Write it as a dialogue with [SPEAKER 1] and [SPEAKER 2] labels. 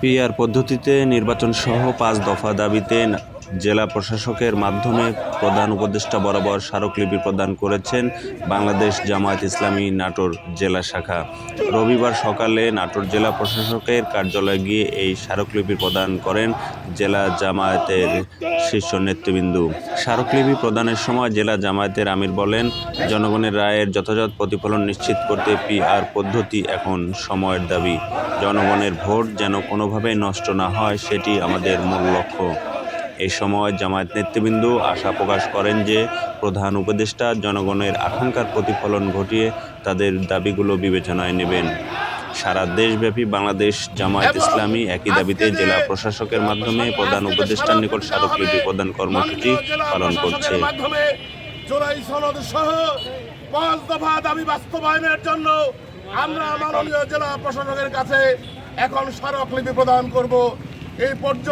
[SPEAKER 1] PR পদ্ধতিতে নির্বাচনসহ পাঁচ দফা দাবিতে জেলা প্রশাসকের মাধ্যমে প্রধান উপদেষ্টা বরাবর স্মারকলিপি প্রদান করেছেন বাংলাদেশ জামায়াত ইসলামী নাটোর জেলা শাখা। রবিবার সকালে নাটোর জেলা প্রশাসকের কার্যালয়ে গিয়ে এই স্মারকলিপি প্রদান করেন জেলা জামায়াতের শীর্ষ নেতৃবৃন্দ। স্মারকলিপি প্রদানের সময় জেলা জামায়াতের আমির বলেন, জনগণের রায়ের যথাযথ প্রতিফলন নিশ্চিত করতে পিআর পদ্ধতি এখন সময়ের দাবি। জনগণের ভোট যেন কোনোভাবেই নষ্ট না হয়, সেটি আমাদের মূল লক্ষ্য। এই সময় জামায়াত নেতৃবৃন্দ আশা প্রকাশ করেন যে প্রধান উপদেষ্টা জনগণের আকাঙ্ক্ষার প্রতিফলন ঘটিয়ে তাদের দাবিগুলো বিবেচনায় নেবেন। সারা দেশব্যাপী বাংলাদেশ জামায়াত ইসলামী একই দাবিতে জেলা প্রশাসকের মাধ্যমে প্রধান উপদেষ্টার নিকট স্মারকলিপি প্রদান কর্মসূচি পালন করছে।
[SPEAKER 2] মাধ্যমে জুলাই সনদ সহ পাঁচ দফা দাবি বাস্তবায়নের জন্য আমরা মাননীয় জেলা প্রশাসকের কাছে এখন স্মারকলিপি প্রদান করব। এই পর্যন্ত